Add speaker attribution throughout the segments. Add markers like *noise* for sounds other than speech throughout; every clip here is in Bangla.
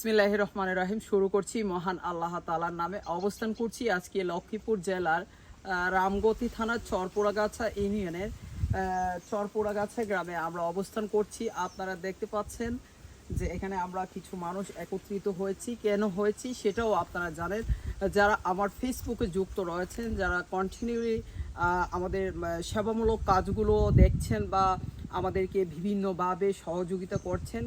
Speaker 1: বিসমিল্লাহ রহমান রাহিম। শুরু করছি মহান আল্লাহ তালার নামে। অবস্থান করছি আজকে লক্ষ্মীপুর জেলার রামগতি থানার চরপোড়াগাছা ইউনিয়নের চরপোড়াগাছা গ্রামে আমরা অবস্থান করছি। আপনারা দেখতে পাচ্ছেন যে এখানে আমরা কিছু মানুষ একত্রিত হয়েছি। কেন হয়েছি সেটাও আপনারা জানেন। যারা আমার ফেসবুকে যুক্ত রয়েছেন, যারা কন্টিনিউলি আমাদের সেবামূলক কাজগুলো দেখছেন বা আমাদেরকে বিভিন্নভাবে সহযোগিতা করছেন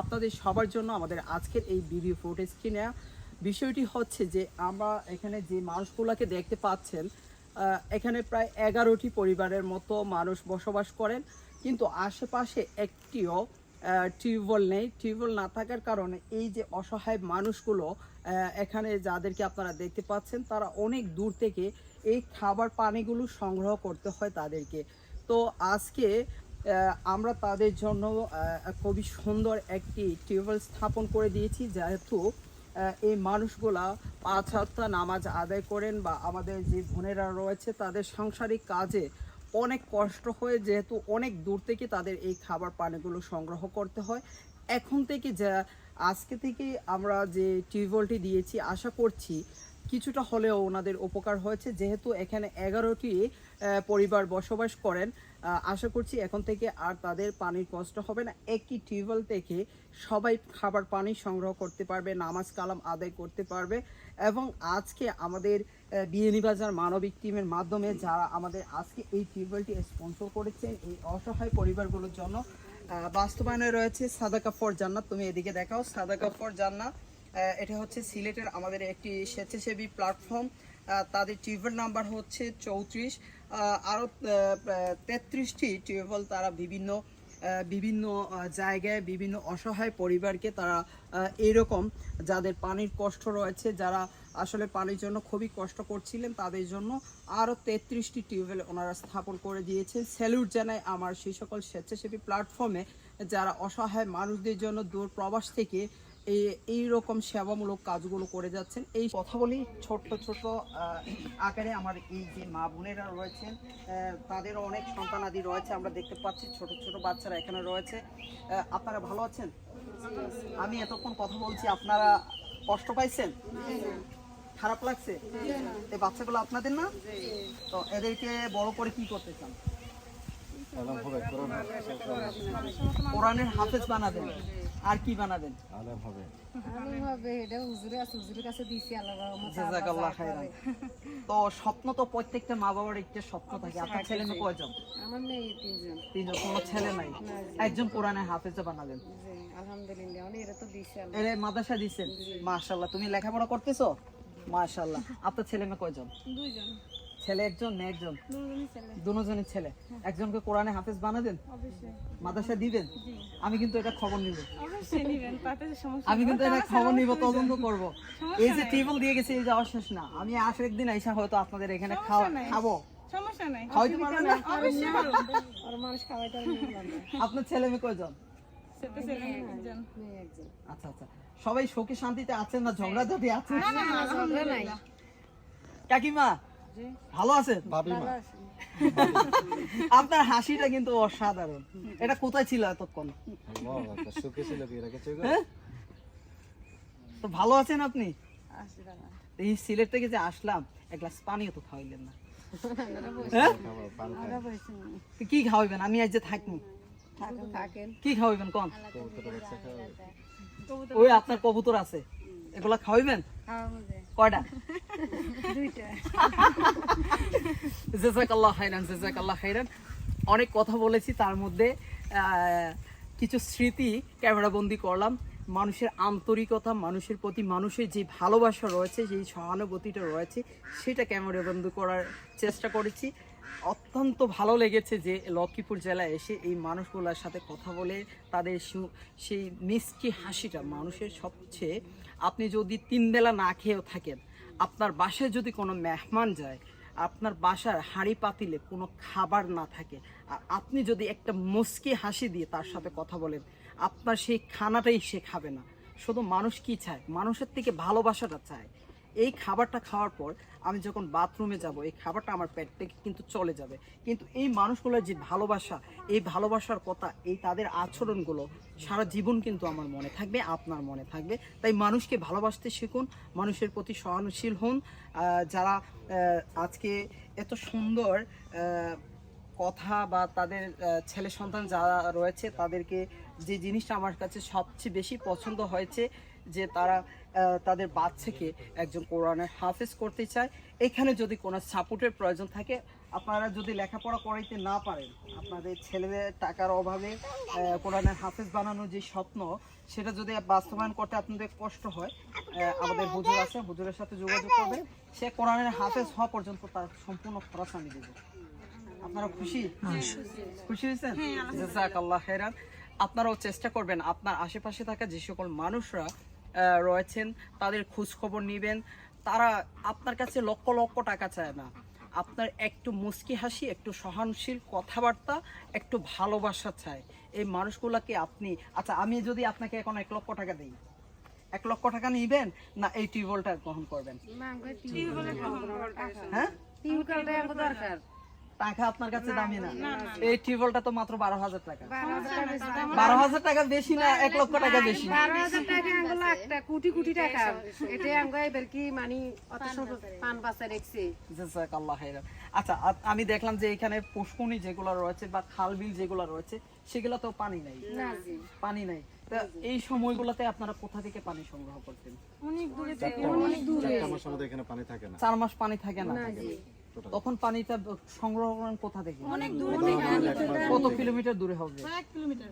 Speaker 1: আপনাদের সবার জন্য আমাদের আজকের এই ভিডিও ফুটেজটি নেওয়া বিষয়টি হচ্ছে যে, আমরা এখানে যে মানুষগুলোকে দেখতে পাচ্ছেন এখানে প্রায় এগারোটি পরিবারের মতো মানুষ বসবাস করেন। কিন্তু আশেপাশে একটিও টিউবওয়েল নেই। টিউবওয়েল না থাকার কারণে এই যে অসহায় মানুষগুলো এখানে যাদেরকে আপনারা দেখতে পাচ্ছেন, তারা অনেক দূর থেকে এই খাবার পানিগুলো সংগ্রহ করতে হয় তাদেরকে। তো আজকে আমরা তাদের জন্য খুবই সুন্দর একটি টিউবওয়েল স্থাপন করে দিয়েছি, যেহেতু এই মানুষগুলা পাঁচ হপ্তাহ নামাজ আদায় করেন বা আমাদের যে বোনেরা রয়েছে, তাদের সাংসারিক কাজে অনেক কষ্ট হয়ে, যেহেতু অনেক দূর থেকে তাদের এই খাবার পানিগুলো সংগ্রহ করতে হয়। এখন থেকে যা, আজকে থেকে আমরা যে টিউবওয়েলটি দিয়েছি, আশা করছি কিছুটা হলেও ওনাদের উপকার হয়েছে, যেহেতু এখানে এগারোটি পরিবার বসবাস করেন। আশা করছি এখন থেকে আর তাদের পানির কষ্ট হবে না। একটি টিউবওয়েল থেকে সবাই খাবার পানি সংগ্রহ করতে পারবে, নামাজ কালাম আদায় করতে পারবে এবং আজকে আমাদের বিএনিবাজার মানবিক টিমের মাধ্যমে যারা আমাদের আজকে এই টিউবওয়েলটি স্পন্সর করেছেন এই অসহায় পরিবারগুলোর জন্য বাস্তবায়নে রয়েছে সাদাকা ফর জান্নাত। তুমি এদিকে দেখাও, সাদাকা ফর জান্নাত। এটা হচ্ছে সিলেটের আমাদের একটি স্বেচ্ছাসেবী প্ল্যাটফর্ম তাদের টিউবওয়েল নাম্বার হচ্ছে চৌত্রিশ আরও তেত্রিশটি টিউবওয়েল তারা বিভিন্ন বিভিন্ন জায়গায় বিভিন্ন অসহায় পরিবারকে তারা আহ, এইরকম যাদের পানির কষ্ট রয়েছে যারা আসলে পানির জন্য খুবই কষ্ট করছিলেন তাদের জন্য আরও তেত্রিশটি টিউবওয়েল ওনারা স্থাপন করে দিয়েছেন। স্যালুট জানাই আমার সেই সকল স্বেচ্ছাসেবী প্ল্যাটফর্মে যারা অসহায় মানুষদের জন্য দূর প্রবাস থেকে এই এইরকম সেবামূলক কাজগুলো করে যাচ্ছেন। এই কথা বলি ছোট্ট ছোট আকারে আমার এই যে মা বোনেরা রয়েছেন আহ, তাদেরও অনেক সন্তানাদি রয়েছে আমরা দেখতে পাচ্ছি ছোট ছোট বাচ্চারা এখানে রয়েছে। আপনারা ভালো আছেন? আমি এতক্ষণ কথা বলছি আপনারা কষ্ট পাইছেন? খারাপ লাগছে? এই বাচ্চাগুলো আপনাদের না? তো এদেরকে বড় করে কি করতে চান? কোরআনের হাফেজ বানাবেন। আর কি বানাবেন?
Speaker 2: আলাম হবে
Speaker 3: আমি ভাবে এটা হুজুরে আছে হুজুরের কাছে দিছি আল্লাহ রহমতে
Speaker 1: খাইরান তো স্বপ্ন তো প্রত্যেকটা মা বাবার একটা স্বপ্ন থাকে। আপনার ছেলে মেয়ে কয়জন?
Speaker 3: আমার মেয়ে তিনজন।
Speaker 1: তিনজন কোনো ছেলে নাই। একজন কোরআনের হাফেজে বানাবেন।
Speaker 3: জি আলহামদুলিল্লাহ অনেক এটা তো দিছি আল্লাহ
Speaker 1: এর মাদ্রাসা তুমি লেখাপড়া করতেছো? মাশাল্লাহ আপনার ছেলে মেয়ে কয়জন?
Speaker 3: দুইজন।
Speaker 1: ছেলে একজন মেয়ে একজন? দুজনের ছেলে। একজনকে কোরআনে হাফেজ বানাবেন?
Speaker 3: অবশ্যই।
Speaker 1: মাদ্রাসা দিবেন? আমি কিন্তু এটা খবর নিব।
Speaker 3: অবশ্যই নিবেন তাতে সমস্যা
Speaker 1: আমি কিন্তু এটা খবর নিব তদন্ত করব। এই যে টেবিল দিয়ে গেছে এই যাওয়ার শেষ না। আমি আসে একদিন আইসা হয়তো আপনাদের এখানে খাওয়া খাব।
Speaker 4: সমস্যা নাই।
Speaker 1: খাওয়াইতে পারবেন না?
Speaker 4: অবশ্যই ভালো
Speaker 3: আর মানুষ খাওয়াইতে
Speaker 1: আপনার ছেলে মেয়ে কয়জন?
Speaker 4: সেটা ছেলে একজন।
Speaker 3: মেয়ে একজন।
Speaker 1: আচ্ছা আচ্ছা। সবাই সুখে শান্তিতে আছেন না? ঝগড়াঝাটি আছে
Speaker 3: ঝগড়া
Speaker 1: কাকিমা
Speaker 3: জি
Speaker 1: ভালো আছেন?
Speaker 3: আছি। *laughs*
Speaker 1: আপনার হাসিটা কিন্তু অসাধারণ। এটা কোথায় ছিল এতক্ষণ? হ্যাঁ? তো ভালো আছেন আপনি? এই সিলেট থেকে যে আসলাম এক গ্লাস পানিও তো খাওয়াইলেন না। হ্যাঁ? কি খাওয়াইবেন? আমি আজ যে থাকব।
Speaker 3: থাকেন।
Speaker 1: কি খাওয়াইবেন কোন? ওই আপনার কবুতর আছে। এগুলা খাওয়াইবেন?
Speaker 3: খাওয়া
Speaker 1: কয়টা? জেজাকাল্লাহ অনেক কথা বলেছি, তার মধ্যে কিছু স্মৃতি ক্যামেরাবন্দি করলাম। মানুষের আন্তরিকতা, মানুষের প্রতি মানুষের যে ভালোবাসা রয়েছে যেই সহানুভূতিটা রয়েছে, সেটা ক্যামেরাবন্দি করার চেষ্টা করেছি। অত্যন্ত ভালো লেগেছে যে লক্ষ্মীপুর জেলায় এসে এই মানুষগুলোর সাথে কথা বলে, তাদের সেই মিষ্টি হাসিটা মানুষের সবচেয়ে। আপনি যদি তিন বেলা না খেয়েও থাকেন আপনার বাসায় যদি কোনো মেহমান যায়, আপনার বাসার হাঁড়ি পাতিলে কোনো খাবার না থাকে, আর আপনি যদি একটা মুস্কি হাসি দিয়ে তার সাথে কথা বলেন, আপনার সেই খানাটাই সে খাবে না। শুধু মানুষ কি চায়? মানুষের থেকে ভালোবাসাটা চায়। এই খাবারটা খাওয়ার পর আমি যখন বাথরুমে যাব, এই খাবারটা আমার পেট থেকে কিন্তু চলে যাবে। কিন্তু এই মানুষগুলোর যে ভালোবাসা, এই ভালোবাসার কথা, এই তাদের আচরণগুলো সারা জীবন কিন্তু আমার মনে থাকবে, আপনার মনে থাকবে। তাই মানুষকে ভালোবাসতে শিখুন, মানুষের প্রতি সহনশীল হন। যারা আজকে এত সুন্দর কথা বা তাদের ছেলে সন্তান যারা রয়েছে, তাদেরকে যে জিনিসটা আমার কাছে সবচেয়ে বেশি পছন্দ হয়েছে যে তারা আহ, তাদের বাচ্চাকে একজন কোরআনের হাফেজ করতে চায়। এখানে যদি কোনো সাপোর্টের প্রয়োজন থাকে আপনারা যদি লেখাপড়া করাইতে না পারেন আপনাদের ছেলেদের টাকার অভাবে কোরআনের হাফেজ বানানোর যে স্বপ্ন সেটা যদি বাস্তবায়ন করতে আপনাদের কষ্ট হয় আহ, আমাদের হুজুর আছে হুজুরের সাথে যোগাযোগ করবে সে কোরআনের হাফেজ হওয়া পর্যন্ত তার সম্পূর্ণ খরচ আমি দেবো। আপনারা খুশি? খুশি হয়েছেন? জাজাকাল্লাহ খেরান আপনারাও চেষ্টা করবেন আপনার আশেপাশে থাকা যে সকল মানুষরা রয়েছেন তাদের খোঁজ খবর নেবেন। তারা আপনার কাছে লক্ষ লক্ষ টাকা চায় না। আপনার একটু মুস্কি হাসি একটু সহনশীল কথাবার্তা একটু ভালোবাসা চায়। এই মানুষগুলোকে আপনি আচ্ছা আমি যদি আপনাকে এখন এক লক্ষ টাকা দিই এক লক্ষ টাকা নিবেন না এই টিউবওয়েলটা গ্রহণ করবেন? হ্যাঁ?
Speaker 3: টিউবওয়েলটা দরকার।
Speaker 1: টাকা আপনার কাছে দামি না। এই টিউবওয়েলটা তো মাত্র বারো হাজার টাকা।
Speaker 3: বারো হাজার টাকা বেশি
Speaker 1: না। এক লক্ষ টাকা বেশি।
Speaker 3: বারো হাজার টাকা আঙ্গুল লাখটা কোটি কোটি টাকা। এটা আঙ্গুল এবার কি মানে অত সুন্দর পান বাসা রেখছে।
Speaker 1: জাযাকাল্লাহ খাইরান। আচ্ছা আমি দেখলাম যে এখানে পুষ্কনি যেগুলো রয়েছে বা খাল বিল যেগুলো রয়েছে সেগুলো তো পানি নাই। পানি নাই। তা এই সময়গুলোতে আপনারা কোথা থেকে পানি সংগ্রহ করতেন?
Speaker 3: অনেক দূরে থেকে অনেক দূরে।
Speaker 2: এখানে পানি থাকে না।
Speaker 1: চার মাস পানি থাকে না?
Speaker 3: না জি।
Speaker 1: তখন পানিটা সংগ্রহ করেন কোথা থেকে?
Speaker 3: অনেক দূরে
Speaker 1: কত কিলোমিটার দূরে হবে?
Speaker 4: এক কিলোমিটার।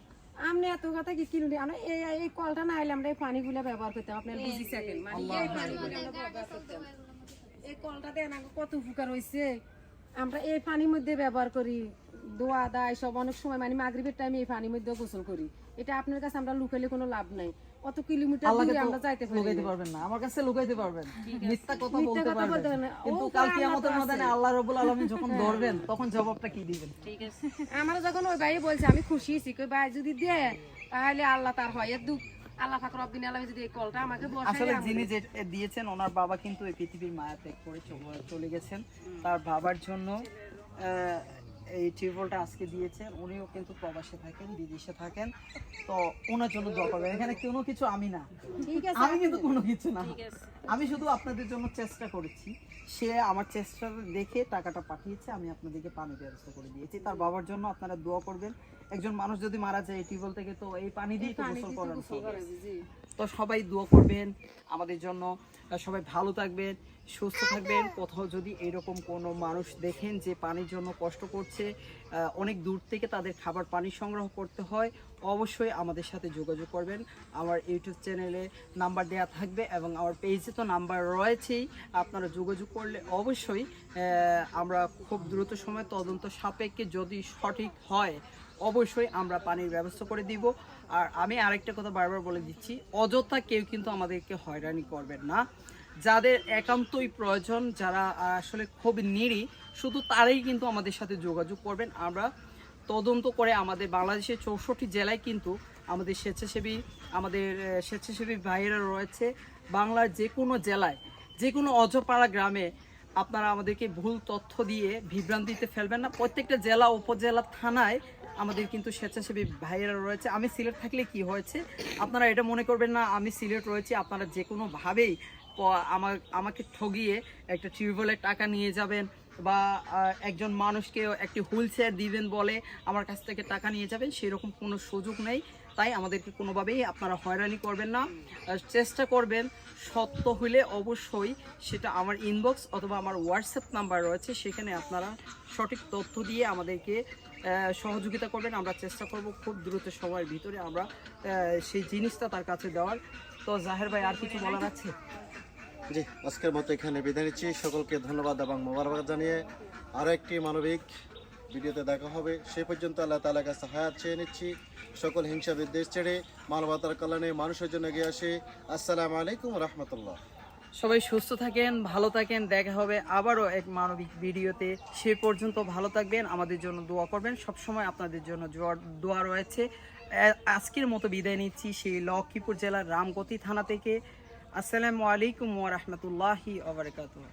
Speaker 3: আমরা এত কথা কি কিলো আমরা এই এই কলটা না আইলে আমরা এই পানিগুলো ব্যবহার করতাম আপনার বুঝি থাকেন মানে এই পানিগুলো আমরা ব্যবহার করতাম এই কলটা দেন কত উপকার হয়েছে আমরা এই পানির মধ্যে ব্যবহার করি। দোয়া দায় সব অনেক সময় মানে মাগরিবের টাইমে এই পানির মধ্যে গোসল করি। এটা আপনার কাছে আমরা লুকাইলে কোনো লাভ নাই। অত কিলোমিটার দূরে আমরা যাইতে পারি
Speaker 1: লুকাইতে পারবেন না। আমার কাছে লুকাইতে পারবেন। মিথ্যা কথা বলতে পারবেন। কিন্তু কাল কিয়ামতের ময়দানে আল্লাহ রাব্বুল আলামিন যখন ধরবেন তখন জবাবটা কি দিবেন?
Speaker 3: আমার যখন ওই ভাই বলছে আমি খুশি হয়েছি। কই ভাই যদি দে তাহলে আল্লাহ তার হয়। এর দুঃখ আল্লাহ ফাকর রব্বিন আলামিন যদি এই কলটা আমাকে বসায়
Speaker 1: আসলে যিনি যে দিয়েছেন ওনার বাবা কিন্তু এই পৃথিবীর মায়া ত্যাগ করে চলে গেছেন। তার বাবার জন্য আহ, এই টিউবওয়েলটা আজকে দিয়েছেন উনিও কিন্তু প্রবাসে থাকেন বিদেশে থাকেন। তো ওনার জন্য দোয়া করবেন। এখানে কোনো কিছু আমি না।
Speaker 3: ঠিক আছে
Speaker 1: আমি কিন্তু কোনো কিছু না। আমি শুধু আপনাদের জন্য চেষ্টা করেছি। সে আমার চেষ্টা দেখে টাকাটা পাঠিয়েছে আমি আপনাদেরকে পানি ব্যবস্থা করে দিয়েছি। তার বাবার জন্য আপনারা দোয়া করবেন। একজন মানুষ যদি মারা যায় এই টিউবওয়েল থেকে তো এই পানি দিয়ে তো গোসল করানো তো সবাই দোয়া করবেন, আমাদের জন্য সবাই ভালো থাকবেন, সুস্থ থাকবেন। কোথাও যদি এরকম কোনো মানুষ দেখেন যে পানির জন্য কষ্ট করছে অনেক দূর থেকে তাদের খাবার পানি সংগ্রহ করতে হয়, অবশ্যই আমাদের সাথে যোগাযোগ করবেন। আমার ইউটিউব চ্যানেলে নাম্বার দেওয়া থাকবে এবং আমার পেজে তো নাম্বার রয়েছেই, আপনারা যোগাযোগ করলে অবশ্যই আমরা খুব দ্রুত সময় তদন্ত সাপেক্ষে যদি সঠিক হয়, অবশ্যই আমরা পানির ব্যবস্থা করে দিব। আর আমি আরেকটা কথা বারবার বলে দিচ্ছি, অযথা কেউ কিন্তু আমাদেরকে হয়রানি করবেন না। যাদের একান্তই প্রয়োজন, যারা আসলে খুব নিরি শুধু তারাই কিন্তু আমাদের সাথে যোগাযোগ করবেন। আমরা তদন্ত করে আমাদের বাংলাদেশের চৌষট্টি জেলায় কিন্তু আমাদের স্বেচ্ছাসেবী আমাদের স্বেচ্ছাসেবী ভাইয়েরা রয়েছে। বাংলার যে কোনো জেলায় যে কোনো অজপাড়া গ্রামে আপনারা আমাদেরকে ভুল তথ্য দিয়ে বিভ্রান্তিতে ফেলবেন না। প্রত্যেকটা জেলা, উপজেলা, থানায় আমাদের কিন্তু স্বেচ্ছাসেবী ভাইয়েরা রয়েছে। আমি সিলেট থাকলে কি হয়েছে? আপনারা এটা মনে করবেন না, আমি সিলেট রয়েছি। আপনারা যে কোনোভাবেই আমার, আমাকে ঠগিয়ে একটা টিউবওয়েলের টাকা নিয়ে যাবেন বা একজন মানুষকে একটি হুইল চেয়ার দিবেন বলে আমার কাছ থেকে টাকা নিয়ে যাবেন, সেরকম কোনো সুযোগ নেই। তাই আমাদেরকে কোনোভাবেই আপনারা হয়রানি করবেন না। চেষ্টা করবেন সত্য হইলে অবশ্যই সেটা আমার ইনবক্স অথবা আমার হোয়াটসঅ্যাপ নাম্বার রয়েছে, সেখানে আপনারা সঠিক তথ্য দিয়ে আমাদেরকে সহযোগিতা করবেন। আমরা চেষ্টা করব খুব দ্রুত সময়ের ভিতরে আমরা সেই জিনিসটা তার কাছে দেওয়ার। তো জাহের ভাই, আর কিছু বলার আছে?
Speaker 2: জি, আজকের মতো এখানে বিদায় নিচ্ছি। সকলকে ধন্যবাদ এবং মোবারকবাদ জানিয়ে আরও একটি মানবিক ভিডিওতে দেখা হবে। সেই পর্যন্ত আল্লাহ তালার কাছে হায়াত চেয়ে নিচ্ছি। সকল হিংসা বিদ্বেষ ছেড়ে মানবতার কল্যাণে মানুষের জন্য এগিয়ে আসে। আসসালামু আলাইকুম রহমতুল্লাহ।
Speaker 1: সবাই সুস্থ থাকেন, ভালো থাকেন, দেখা হবে আবারও এক মানবিক ভিডিওতে। সে পর্যন্ত ভালো থাকবেন, আমাদের জন্য দোয়া করবেন। সবসময় আপনাদের জন্য দোয়া রয়েছে। আজকের মতো বিদায় নিচ্ছি সেই লক্ষ্মীপুর জেলার রামগতি থানা থেকে। আসসালামু আলাইকুম ওয়া রাহমাতুল্লাহি ওয়া বারাকাতুহু।